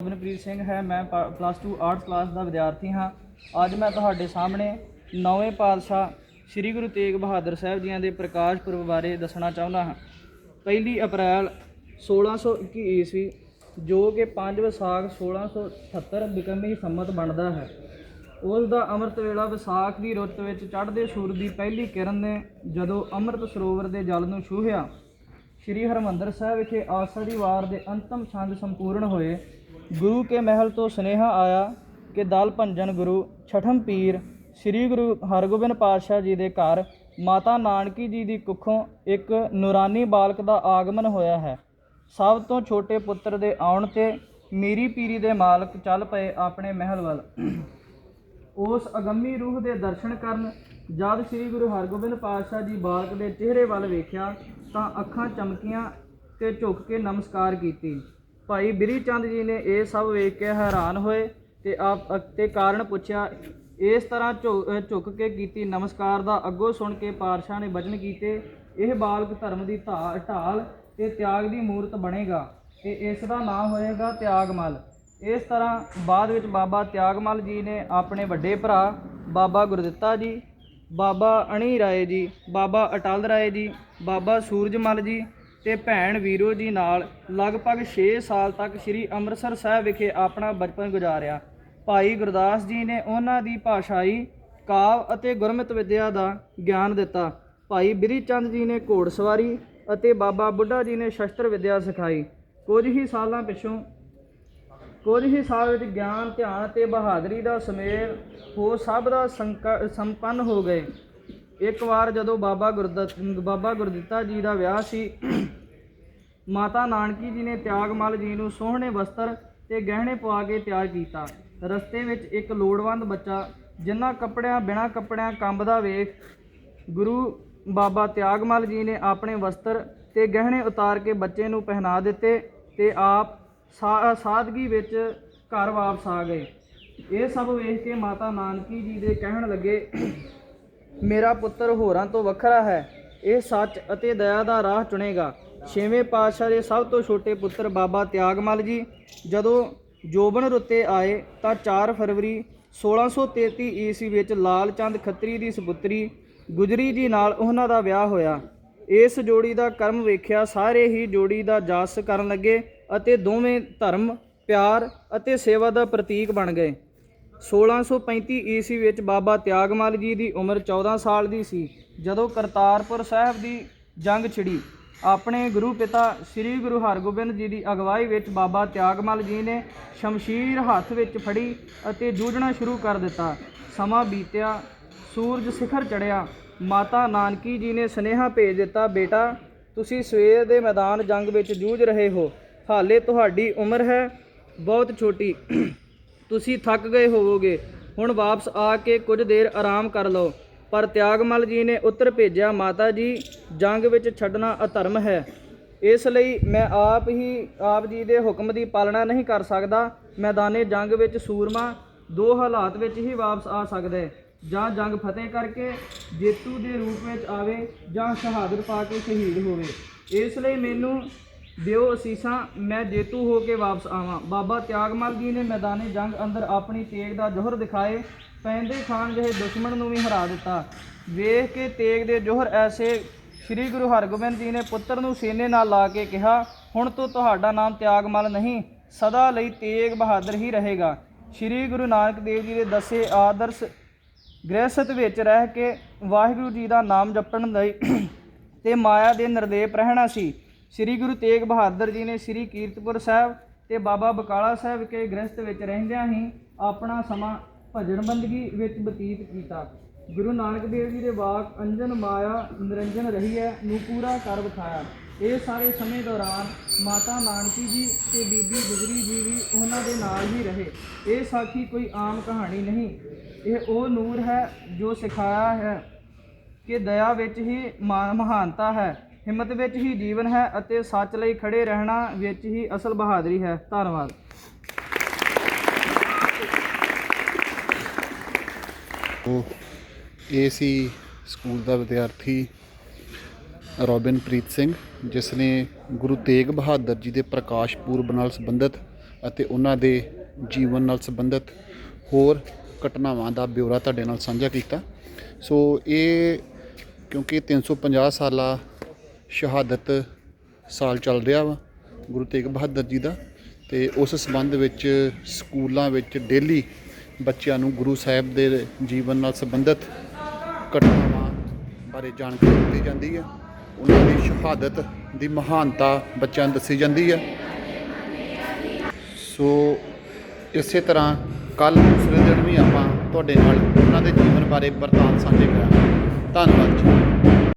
ਰਵਿੰਦਰਪ੍ਰੀਤ ਸਿੰਘ ਹੈ, ਮੈਂ plus 2 arts class ਦਾ ਵਿਦਿਆਰਥੀ ਹਾਂ। ਅੱਜ ਮੈਂ ਤੁਹਾਡੇ ਸਾਹਮਣੇ ਨੌਵੇਂ ਪਾਤਸ਼ਾਹ ਸ੍ਰੀ ਗੁਰੂ ਤੇਗ ਬਹਾਦਰ ਸਾਹਿਬ ਜੀਆਂ ਦੇ ਪ੍ਰਕਾਸ਼ ਪੁਰਬ ਬਾਰੇ ਦੱਸਣਾ ਚਾਹੁੰਦਾ ਹਾਂ। ਪਹਿਲੀ ਅਪ੍ਰੈਲ 1621 ਈਸਵੀ, ਜੋ ਕਿ 5 ਵਿਸਾਖ 1678 ਬਿਕਰਮੀ ਸੰਮਤ ਬਣਦਾ ਹੈ। ਉਸ ਦਾ ਅੰਮ੍ਰਿਤ ਵੇਲਾ ਵਿਸਾਖ ਦੀ ਰੁੱਤ ਵਿੱਚ ਚੜ੍ਹਦੇ ਸੂਰਜ ਦੀ ਪਹਿਲੀ ਕਿਰਨ ਨੇ ਜਦੋਂ ਅੰਮ੍ਰਿਤ ਸਰੋਵਰ ਦੇ ਜਲ ਨੂੰ ਛੂਹਿਆ, ਸ਼੍ਰੀ ਹਰਮੰਦਰ ਸਾਹਿਬ ਵਿਖੇ ਆਸੜੀ ਵਾਰ ਦੇ ਅੰਤਮ ਛੰਦ ਸੰਪੂਰਨ ਹੋਏ। ਗੁਰੂ ਕੇ ਮਹਿਲ ਤੋਂ ਸੁਨੇਹਾ ਆਇਆ ਕਿ ਦਲ ਭੰਜਨ ਗੁਰੂ ਛਠਮ ਪੀਰ ਸ਼੍ਰੀ ਗੁਰੂ ਹਰਗੋਬਿੰਦ ਪਾਤਸ਼ਾਹ ਜੀ ਦੇ ਘਰ ਮਾਤਾ ਨਾਨਕੀ ਜੀ ਦੀ ਕੁੱਖੋਂ ਇੱਕ ਨੂਰਾਨੀ ਬਾਲਕ ਦਾ ਆਗਮਨ ਹੋਇਆ ਹੈ। ਸਭ ਤੋਂ ਛੋਟੇ ਪੁੱਤਰ ਦੇ ਆਉਣ ਤੇ ਮੀਰੀ ਪੀਰੀ ਦੇ ਮਾਲਕ ਚੱਲ ਪਏ ਆਪਣੇ ਮਹਿਲ ਵੱਲ। ਉਸ ਅਗੰਮੀ ਰੂਹ ਦੇ ਦਰਸ਼ਨ ਕਰਨ ਜਦ ਸ੍ਰੀ ਗੁਰੂ ਹਰਗੋਬਿੰਦ ਪਾਤਸ਼ਾਹ ਜੀ ਬਾਲਕ ਦੇ ਚਿਹਰੇ ਵੱਲ ਵੇਖਿਆ ਤਾਂ ਅੱਖਾਂ ਚਮਕੀਆਂ ਤੇ ਝੁੱਕ ਕੇ ਨਮਸਕਾਰ ਕੀਤੀ। ਭਾਈ ਬਿਰੀ ਚੰਦ ਜੀ ਨੇ ਇਹ ਸਭ ਵੇਖ ਕੇ ਹੈਰਾਨ ਹੋਏ ਤੇ ਆਪ ਤੇ ਕਾਰਨ ਪੁੱਛਿਆ, ਇਸ ਤਰ੍ਹਾਂ ਝੁ- ਝੁੱਕ ਕੇ ਕੀਤੀ ਨਮਸਕਾਰ ਦਾ ਅੱਗੋਂ ਸੁਣ ਕੇ ਪਾਤਸ਼ਾਹ ਨੇ ਬਚਨ ਕੀਤੇ, ਇਹ ਬਾਲਕ ਧਰਮ ਦੀ ਧਾ- ਢਾਲ ਤੇ ਤਿਆਗ ਦੀ ਮੂਰਤ ਬਣੇਗਾ ਤੇ ਇਸ ਦਾ ਨਾਮ ਹੋਏਗਾ ਤਿਆਗਮਲ। ਇਸ ਤਰ੍ਹਾਂ ਬਾਅਦ ਵਿੱਚ ਬਾਬਾ ਤਿਆਗਮਲ ਜੀ ਨੇ ਆਪਣੇ ਵੱਡੇ ਭਰਾ ਬਾਬਾ ਗੁਰਦਿੱਤਾ ਜੀ, ਬਾਬਾ ਅਣੀ ਰਾਏ ਜੀ, ਬਾਬਾ ਅਟਲ ਰਾਏ ਜੀ, ਬਾਬਾ ਸੂਰਜਮਲ ਜੀ ਤੇ ਭੈਣ ਵੀਰੋ ਜੀ ਨਾਲ ਲਗਭਗ 6 ਸਾਲ ਤੱਕ ਸ੍ਰੀ ਅੰਮ੍ਰਿਤਸਰ ਸਾਹਿਬ ਵਿਖੇ ਆਪਣਾ ਬਚਪਨ ਗੁਜ਼ਾਰਿਆ। ਭਾਈ ਗੁਰਦਾਸ ਜੀ ਨੇ ਉਹਨਾਂ ਦੀ ਭਾਸ਼ਾਈ, ਕਾਵ ਅਤੇ ਗੁਰਮਤਿ ਵਿਦਿਆ ਦਾ ਗਿਆਨ ਦਿੱਤਾ। ਭਾਈ ਬਿਰੀ ਚੰਦ ਜੀ ਨੇ ਘੋੜਸਵਾਰੀ ਅਤੇ ਬਾਬਾ ਬੁੱਢਾ ਜੀ ਨੇ ਸ਼ਸਤਰ ਵਿਦਿਆ ਸਿਖਾਈ। ਕੁਝ ਹੀ ਸਾਲਾਂ ਪਿਛੋਂ, ਕੁਝ ਹੀ ਸਾਲ ਵਿੱਚ ਗਿਆਨ, ਧਿਆਨ ਤੇ ਬਹਾਦਰੀ ਦਾ ਸਮੇਲ ਹੋ ਸਭ ਦਾ ਸੰਕ- ਸੰਪੰਨ ਹੋ ਗਏ। ਇੱਕ ਵਾਰ ਜਦੋਂ ਬਾਬਾ ਗੁਰਦਤ ਬਾਬਾ ਗੁਰਦਿੱਤਾ ਜੀ ਦਾ ਵਿਆਹ ਸੀ, ਮਾਤਾ ਨਾਨਕੀ ਜੀ ਨੇ ਤਿਆਗਮਲ ਜੀ ਨੂੰ ਸੋਹਣੇ ਵਸਤਰ ਤੇ ਗਹਿਣੇ ਪਵਾ ਕੇ ਤਿਆਰ ਕੀਤਾ। ਰਸਤੇ ਵਿੱਚ ਇੱਕ ਲੋੜਵੰਦ ਬੱਚਾ ਜਿਨ੍ਹਾਂ ਕੱਪੜਿਆਂ ਬਿਨਾਂ ਕੱਪੜਿਆਂ ਕੰਬਦਾ ਵੇਖ, ਗੁਰੂ ਬਾਬਾ ਤਿਆਗਮਲ ਜੀ ਨੇ ਆਪਣੇ ਵਸਤਰ ਤੇ ਗਹਿਣੇ ਉਤਾਰ ਕੇ ਬੱਚੇ ਨੂੰ ਪਹਿਨਾ ਦਿੱਤੇ ਤੇ ਆਪ ਸਾਦਗੀ ਵਿੱਚ ਘਰ ਵਾਪਸ ਆ ਗਏ। ਇਹ ਸਭ ਵੇਖ ਕੇ ਮਾਤਾ ਨਾਨਕੀ ਜੀ ਦੇ ਕਹਿਣ ਲੱਗੇ ਮੇਰਾ ਪੁੱਤਰ ਹੋਰਾਂ ਤੋਂ ਵੱਖਰਾ ਹੈ। ਇਹ ਸੱਚ ਅਤੇ ਦਇਆ ਦਾ ਰਾਹ ਚੁਣੇਗਾ। ਛੇਵੇਂ ਪਾਤਸ਼ਾਹ ਦੇ ਸਭ ਤੋਂ ਛੋਟੇ ਪੁੱਤਰ ਬਾਬਾ ਤਿਆਗਮਲ ਜੀ। ਜਦੋਂ ਜੋਬਨ ਰੁੱਤੇ ਆਏ ਤਾਂ 4 ਫਰਵਰੀ 1633 ਈਸਵੀ ਵਿੱਚ ਲਾਲ ਚੰਦ ਖੱਤਰੀ ਦੀ ਸੁਪੁੱਤਰੀ ਗੁਜਰੀ ਜੀ ਨਾਲ ਉਹਨਾਂ ਦਾ ਵਿਆਹ ਹੋਇਆ। ਇਸ ਜੋੜੀ ਦਾ ਕਰਮ ਵੇਖਿਆ ਸਾਰੇ ਹੀ ਜੋੜੀ ਦਾ ਜਸ ਕਰਨ ਲੱਗੇ ਅਤੇ ਦੋਵੇਂ ਧਰਮ, ਪਿਆਰ ਅਤੇ ਸੇਵਾ ਦਾ ਪ੍ਰਤੀਕ ਬਣ ਗਏ। 1635 ਈਸਵੀ ਵਿੱਚ ਬਾਬਾ ਤਿਆਗਮਲ ਜੀ ਦੀ ਉਮਰ 14 ਸਾਲ ਦੀ ਸੀ। ਜਦੋਂ ਕਰਤਾਰਪੁਰ ਸਾਹਿਬ ਦੀ ਜੰਗ ਛਿੜੀ, ਆਪਣੇ ਗੁਰੂ ਪਿਤਾ ਸ੍ਰੀ ਗੁਰੂ ਹਰਗੋਬਿੰਦ ਜੀ ਦੀ ਅਗਵਾਈ ਵਿੱਚ ਬਾਬਾ ਤਿਆਗਮਲ ਜੀ ਨੇ ਸ਼ਮਸ਼ੀਰ ਹੱਥ ਵਿੱਚ ਫੜੀ ਅਤੇ ਜੂਝਣਾ ਸ਼ੁਰੂ ਕਰ ਦਿੱਤਾ। ਸਮਾਂ ਬੀਤਿਆ, ਸੂਰਜ ਸਿਖਰ ਚੜਿਆ ਮਾਤਾ ਨਾਨਕੀ ਜੀ ਨੇ ਸੁਨੇਹਾ ਭੇਜ ਦਿੱਤਾ, ਬੇਟਾ, ਤੁਸੀਂ ਸਵੇਰ ਦੇ ਮੈਦਾਨ ਜੰਗ ਵਿੱਚ ਜੂਝ ਰਹੇ ਹੋ। ਹਾਲੇ ਤੁਹਾਡੀ ਉਮਰ ਹੈ ਬਹੁਤ ਛੋਟੀ। ਤੁਸੀਂ ਥੱਕ ਗਏ ਹੋਵੋਗੇ। ਹੁਣ ਵਾਪਸ ਆ ਕੇ ਕੁਝ ਦੇਰ ਆਰਾਮ ਕਰ ਲਓ। ਪਰ ਤਿਆਗਮਲ ਜੀ ਨੇ ਉੱਤਰ ਭੇਜਿਆ, ਮਾਤਾ ਜੀ, ਜੰਗ ਵਿੱਚ ਛੱਡਣਾ ਅਧਰਮ ਹੈ। ਇਸ ਲਈ ਮੈਂ ਆਪ ਹੀ ਆਪ ਜੀ ਦੇ ਹੁਕਮ ਦੀ ਪਾਲਣਾ ਨਹੀਂ ਕਰ ਸਕਦਾ। ਮੈਦਾਨੇ ਜੰਗ ਵਿੱਚ ਸੂਰਮਾ ਦੋ ਹਾਲਾਤ ਵਿੱਚ ਹੀ ਵਾਪਸ ਆ ਸਕਦਾ। ਹੈ ਜਾਂ ਜੰਗ ਫਤਿਹ ਕਰਕੇ ਜੇਤੂ ਦੇ ਰੂਪ ਵਿੱਚ ਆਵੇ ਜਾਂ ਸ਼ਹਾਦਤ ਪਾ ਕੇ ਸ਼ਹੀਦ ਹੋਵੇ। ਇਸ ਲਈ ਮੈਨੂੰ ਦਿਓ ਅਸੀਸਾਂ, ਮੈਂ ਜੇਤੂ ਹੋ ਕੇ ਵਾਪਸ ਆਵਾਂ। ਬਾਬਾ ਤਿਆਗਮਲ ਜੀ ਨੇ ਮੈਦਾਨੇ ਜੰਗ ਅੰਦਰ ਆਪਣੀ ਤੇਗ ਦਾ ਜੋਹਰ ਦਿਖਾਏ, ਪੈਂਦੇ ਖਾਨ ਜਿਹੇ ਦੁਸ਼ਮਣ ਨੂੰ ਵੀ ਹਰਾ ਦਿੱਤਾ। ਵੇਖ ਕੇ ਤੇਗ ਦੇ ਜੋਹਰ ਐਸੇ ਸ੍ਰੀ ਗੁਰੂ ਹਰਗੋਬਿੰਦ ਜੀ ਨੇ ਪੁੱਤਰ ਨੂੰ ਸੀਨੇ ਨਾਲ ਲਾ ਕੇ ਕਿਹਾ, ਹੁਣ ਤੋਂ ਤੁਹਾਡਾ ਨਾਮ ਤਿਆਗਮਲ ਨਹੀਂ, ਸਦਾ ਲਈ ਤੇਗ ਬਹਾਦਰ ਹੀ ਰਹੇਗਾ। ਸ੍ਰੀ ਗੁਰੂ ਨਾਨਕ ਦੇਵ ਜੀ ਦੇ ਦੱਸੇ ਆਦਰਸ਼ ਗ੍ਰਹਿਸਥ ਵਿੱਚ ਰਹਿ ਕੇ ਵਾਹਿਗੁਰੂ ਜੀ ਦਾ ਨਾਮ ਜਪਣ ਲਈ ਤੇ ਮਾਇਆ ਦੇ ਨਿਰਲੇਪ ਰਹਿਣਾ ਸੀ। ਸ੍ਰੀ ਗੁਰੂ ਤੇਗ ਬਹਾਦਰ ਜੀ ਨੇ ਸ੍ਰੀ ਕੀਰਤਪੁਰ ਸਾਹਿਬ ਤੇ ਬਾਬਾ ਬਕਾਲਾ ਸਾਹਿਬ ਕੇ ਗ੍ਰਸਤ ਵਿੱਚ ਰਹਿੰਦਿਆਂ ਹੀ ਆਪਣਾ ਸਮਾਂ ਭਜਨ ਬੰਦਗੀ ਵਿੱਚ ਬਤੀਤ ਕੀਤਾ। ਗੁਰੂ ਨਾਨਕ ਦੇਵ ਜੀ ਦੇ ਵਾਕ ਅੰਜਨ ਮਾਇਆ ਨਿਰੰਜਨ ਰਹੀ ਹੈ ਨੂੰ ਪੂਰਾ ਕਰ ਵਿਖਾਇਆ। ਇਹ ਸਾਰੇ ਸਮੇਂ ਦੌਰਾਨ ਮਾਤਾ ਨਾਨਕੀ ਜੀ ਤੇ ਬੀਬੀ ਗੁਜਰੀ ਜੀ ਵੀ ਉਹਨਾਂ ਦੇ ਨਾਲ ਹੀ ਰਹੇ। ਇਹ ਸਾਖੀ ਕੋਈ ਆਮ ਕਹਾਣੀ ਨਹੀਂ। ਇਹ ਉਹ ਨੂਰ ਹੈ ਜੋ ਸਿਖਾਇਆ ਹੈ ਕਿ ਦਇਆ ਵਿੱਚ ਹੀ ਮਾ- ਮਹਾਨਤਾ ਹੈ। ਹਿੰਮਤ ਵਿੱਚ ਹੀ ਜੀਵਨ ਹੈ ਅਤੇ ਸੱਚ ਲਈ ਖੜੇ ਰਹਿਣਾ ਵਿੱਚ ਹੀ ਅਸਲ ਬਹਾਦਰੀ ਹੈ। ਧੰਨਵਾਦ। ਉਹ, ਇਹ ਸੀ ਸਕੂਲ ਦਾ ਵਿਦਿਆਰਥੀ ਰੋਬਿਨਪ੍ਰੀਤ ਸਿੰਘ, ਜਿਸ ਨੇ ਗੁਰੂ ਤੇਗ ਬਹਾਦਰ ਜੀ ਦੇ ਪ੍ਰਕਾਸ਼ ਪੁਰਬ ਨਾਲ ਸੰਬੰਧਿਤ ਅਤੇ ਉਹਨਾਂ ਦੇ ਜੀਵਨ ਨਾਲ ਸੰਬੰਧਿਤ ਹੋਰ ਘਟਨਾਵਾਂ ਦਾ ਬਿਊਰਾ ਤੁਹਾਡੇ ਨਾਲ ਸਾਂਝਾ ਕੀਤਾ। ਸੋ ਇਹ, ਕਿਉਂਕਿ 350 ਸਾਲਾ ਸ਼ਹਾਦਤ ਸਾਲ ਚੱਲ ਰਿਹਾ ਵਾ, ਗੁਰੂ ਤੇਗ ਬਹਾਦਰ ਜੀ ਦਾ ਤੇ ਉਸ ਸੰਬੰਧ ਵਿੱਚ ਸਕੂਲਾਂ ਵਿੱਚ ਡੇਲੀ ਬੱਚਿਆਂ ਨੂੰ ਗੁਰੂ ਸਾਹਿਬ ਦੇ ਜੀਵਨ ਨਾਲ ਸੰਬੰਧਿਤ ਘਟਨਾਵਾਂ ਬਾਰੇ ਜਾਣਕਾਰੀ ਦਿੱਤੀ ਜਾਂਦੀ ਹੈ। ਉਹਨਾਂ ਦੀ ਸ਼ਹਾਦਤ ਦੀ ਮਹਾਨਤਾ ਬੱਚਿਆਂ ਨੂੰ ਦੱਸੀ ਜਾਂਦੀ ਹੈ। ਸੋ ਇਸੇ ਤਰ੍ਹਾਂ ਕੱਲ ਦੂਸਰੇ ਦਿਨ ਵੀ ਆਪਾਂ ਤੁਹਾਡੇ ਨਾਲ ਉਹਨਾਂ ਦੇ ਜੀਵਨ ਬਾਰੇ ਵਰਤਾਂਤ ਸਾਂਝੇ ਕਰਾਂਗੇ। ਧੰਨਵਾਦ ਜੀ।